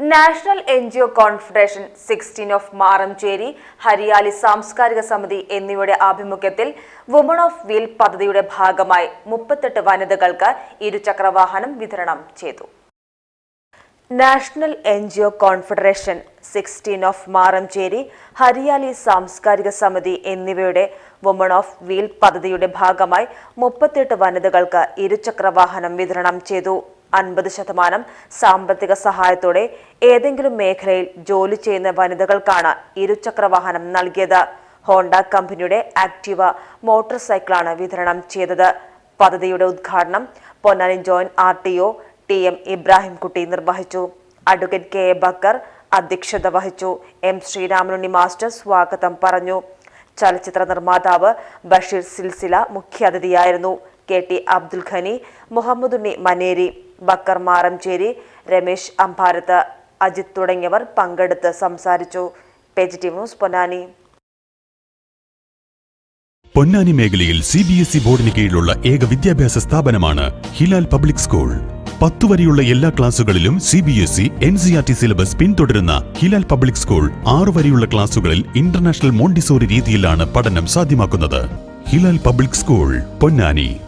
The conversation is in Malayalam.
National N G O confederation sixteen of Maramchery Hariyali സാംസ്കാരിക സമിതി എന്നിവയുടെ ആഭിമുഖ്യത്തിൽ വുമൺ ഓഫ് വീൽ പദ്ധതിയുടെ ഭാഗമായി മുപ്പത്തെട്ട് വനിതകൾക്ക് ഇരുചക്രവാഹനം വിതരണം ചെയ്തു. National N G O confederation sixteen of Maramchery Hariyali സാംസ്കാരിക സമിതി എന്നിവയുടെ വുമൺ ഓഫ് വീൽ പദ്ധതിയുടെ ഭാഗമായി മുപ്പത്തെട്ട് വനിതകൾക്ക് ഇരുചക്രവാഹനം വിതരണം ചെയ്തു. അൻപത് ശതമാനം. സാമ്പത്തിക സഹായത്തോടെ ഏതെങ്കിലും മേഖലയിൽ ജോലി ചെയ്യുന്ന വനിതകൾക്കാണ് ഇരുചക്രവാഹനം നൽകിയത്. ഹോണ്ട കമ്പനിയുടെ ആക്റ്റീവ മോട്ടോർ സൈക്കിളാണ് വിതരണം ചെയ്തത്. പദ്ധതിയുടെ ഉദ്ഘാടനം Ponnani joint R T O T M Ibrahimkutty നിർവഹിച്ചു. അഡ്വക്കേറ്റ് കെ എ ബക്കർ അധ്യക്ഷത വഹിച്ചു. എം ശ്രീരാമനുണ്ണി മാസ്റ്റർ സ്വാഗതം പറഞ്ഞു. ചലച്ചിത്ര നിർമ്മാതാവ് ബഷീർ സിൽസില മുഖ്യാതിഥിയായിരുന്നു. കെ ടി അബ്ദുൽ ഖനി മുഹമ്മദുണ്ണി മനേരി ബക്കർ മാറംചേരി രമേശ് അമ്പാരത്ത് അജിത് തുടങ്ങിയവർ പങ്കെടുത്ത് സംസാരിച്ചു. ന്യൂസ് പൊന്നാനി. പൊന്നാനി മേഖലയിൽ സി ബി എസ് ഇ ബോർഡിന് കീഴിലുള്ള ഏക വിദ്യാഭ്യാസ സ്ഥാപനമാണ് ഹിലാൽ പബ്ലിക് സ്കൂൾ. പത്തു വരെയുള്ള എല്ലാ ക്ലാസുകളിലും C B S E N C R T syllabus പിന്തുടരുന്ന ഹിലാൽ പബ്ലിക് സ്കൂൾ ആറു വരെയുള്ള ക്ലാസുകളിൽ ഇന്റർനാഷണൽ മോണ്ടിസോറി രീതിയിലാണ് പഠനം സാധ്യമാക്കുന്നത്. Hilal public school Ponnani.